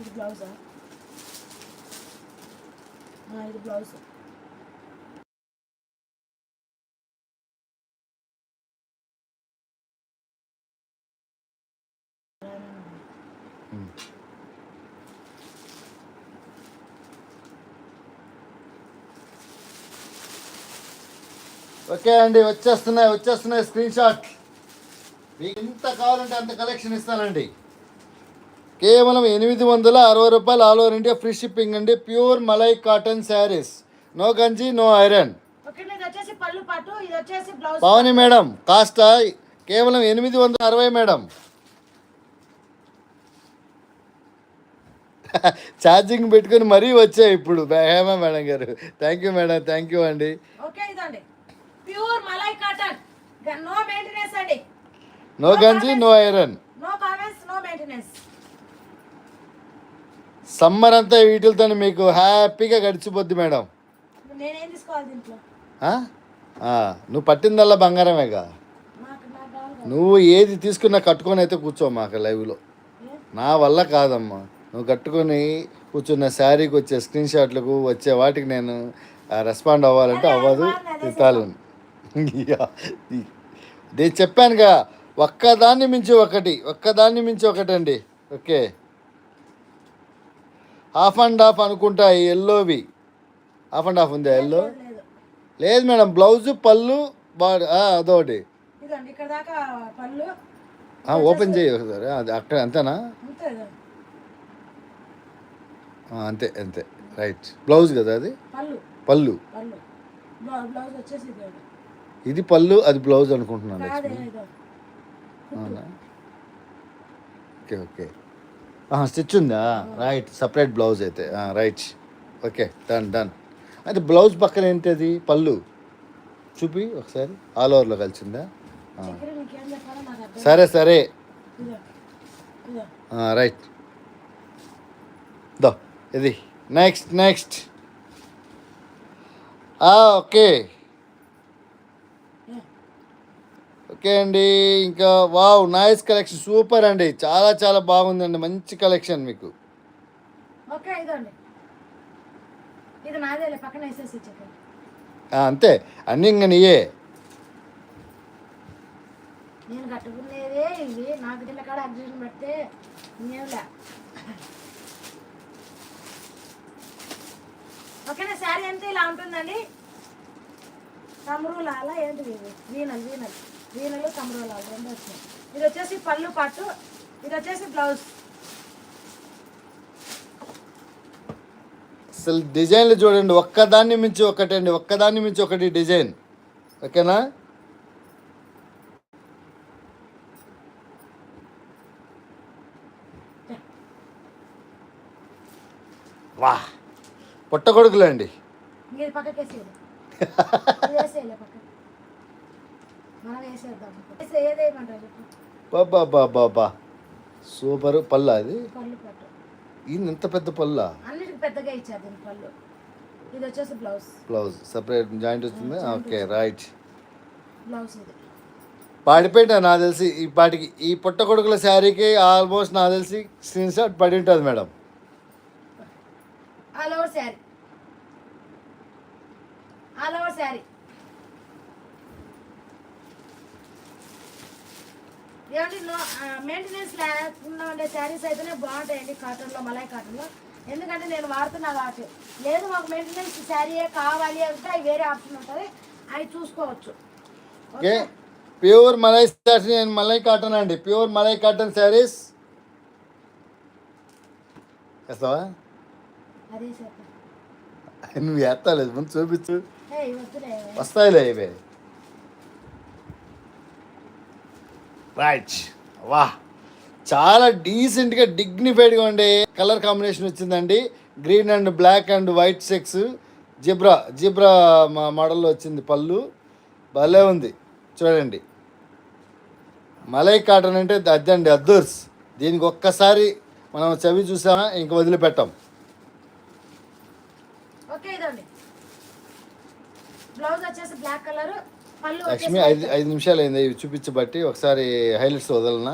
ఇది బ్లౌజా ఇది blouse okay అండి వచ్చేస్తున్నాయి వచ్చేస్తున్నాయి స్క్రీన్ షాట్. మీకు ఎంత కావాలంటే అంత కలెక్షన్ ఇస్తానండి. కేవలం ఎనిమిది వందల అరవై రూపాయలు all over India free shipping అండి. Pure malai cotton saris. No గంజి no iron. Pavani madam cost కేవలం ఎనిమిది వందల అరవై మేడం. ఛార్జింగ్ పెట్టుకొని మరీ వచ్చాయి ఇప్పుడు. హేమ మేడం గారు. Thank you madam thank you అండి. నో గంజి no iron no comments no maintenance summer అంతా వీటితో మీకు హ్యాపీగా గడిచిపోద్ది మేడం. నువ్వు పట్టిందల్లా బంగారమేగా. నువ్వు ఏది తీసుకున్నా కట్టుకొని అయితే కూర్చో మాకు లైవ్లో? నా వల్ల కాదమ్మా. నువ్వు కట్టుకొని కూర్చున్న శారీకి వచ్చే స్క్రీన్ షాట్లకు వచ్చే వాటికి నేను రెస్పాండ్ అవ్వాలంటే అవ్వదు. బాగుంది, అదే తిట్టాలి నేను చెప్పానుగా ఒక్కదాన్ని మించి ఒకటి ఒక్కదాన్ని మించి ఒకటి అండి ఓకే. హాఫ్ అండ్ హాఫ్ అనుకుంటా ఈ ఎల్లోవి. హాఫ్ అండ్ హాఫ్ ఉందా ఎల్లో? లేదు, మేడం బ్లౌజ్ పళ్ళు బాడీ అదొకటి. ఓపెన్ చేయి ఒకసారి. అది అక్కడ అంతేనా? అంతే అంతే రైట్. బ్లౌజ్ కదా అది? పళ్ళు. ఇది పళ్ళు అది బ్లౌజ్ అనుకుంటున్నాను అవునా? Okay okay. స్టిచ్ ఉందా? రైట్ సపరేట్ బ్లౌజ్ అయితే. రైట్ ఓకే డన్ డన్ అయితే బ్లౌజ్ పక్కన ఏంటి అది పళ్ళు. చూపి ఒకసారి. ఆల్ ఓవర్లో కలిసిందా? సరే సరే. రైట్ దో ఇది. నెక్స్ట్ నెక్స్ట్ ఓకే ఓకే అండి. ఇంకా వావ్ నైస్ కలెక్షన్. సూపర్ అండి. చాలా చాలా బాగుందండి. మంచి కలెక్షన్ మీకు. అంతే. అన్నీ ఇంకా నీయే. నేను కట్టుకునేదే ఇవి. నాకు దీని కాడ అడ్జస్ట్ పెడితే నేవులే ఓకేనా శారీ అంతా ఇలా ఉంటుందండి? తమరులాల ఏంటిది ఇది? వీణలు వీణలు. వీణలు తమరులాలు రెండు వచ్చాయి. ఇది వచ్చేసి పళ్ళు పట్టు ఇది వచ్చేసి బ్లౌజ్. అసలు డిజైన్లు చూడండి ఒక్కదాన్ని మించి ఒకటి అండి ఒక్కదాన్ని మించి ఒకటి డిజైన్. ఓకేనా? వా పుట్టగొడుగులు అండి ఇంక మనం వేసేద్దాం. బాబా బాబా బా సూపర్ పల్లా అది పళ్ళు పట్టు. ఇది ఇంత పెద్ద పల్లా? అన్నిటికి పెద్దగా ఇచ్చారు దీని పళ్ళు. ఇది వచ్చేసి బ్లౌజ్. బ్లౌజ్. సపరేట్ జాయింట్ వస్తుంది? Okay right. బ్లౌజ్ ఇది. పాడిపోయింటా నాకు తెలిసి ఈ పాటికి ఈ పుట్టగొడుగుల శారీకి ఆల్మోస్ట్ నాకు తెలిసి స్క్రీన్ షాట్ పడి ఉంటుంది madam. All over sari. All over sari. ఏమండి నో మెయింటెనెన్స్ లేకుండా ఉండే శారీస్ అయితేనే బాగుంటాయండి కాటన్లో మలై కాటన్లో. ఎందుకంటే నేను వాడుతున్నా కాబట్టి లేదు మాకు మెయింటెనెన్స్ శారీయే కావాలి అంటే అవి వేరే ఆప్షన్ ఉంటుంది. అవి చూసుకోవచ్చు. Okay? Pure malai sari and malai cotton అండి. Pure malai cotton saris. వేస్తావా? నువ్వు వేస్తాలేదు ముందు చూపించు. వస్తాయిలే ఇవే. రైట్ వా చాలా డీసెంట్గా డిగ్నిఫైడ్గా ఉండే కలర్ కాంబినేషన్ వచ్చిందండి. Green and black and white sex zebra zebra మా మోడల్లో వచ్చింది పళ్ళు. భలే ఉంది. చూడండి. మలై కాటన్ అంటే అద్దండి అద్దూర్స్. దీనికి ఒక్కసారి మనం చవి చూసామా ఇంక వదిలిపెట్టాం. బ్లౌజ్ వచ్చేసి బ్లాక్ కలర్ లక్ష్మి ఐదు ఐదు నిమిషాలు అయింది ఇవి చూపించబట్టి ఒకసారి హైలైట్స్ వదలనా?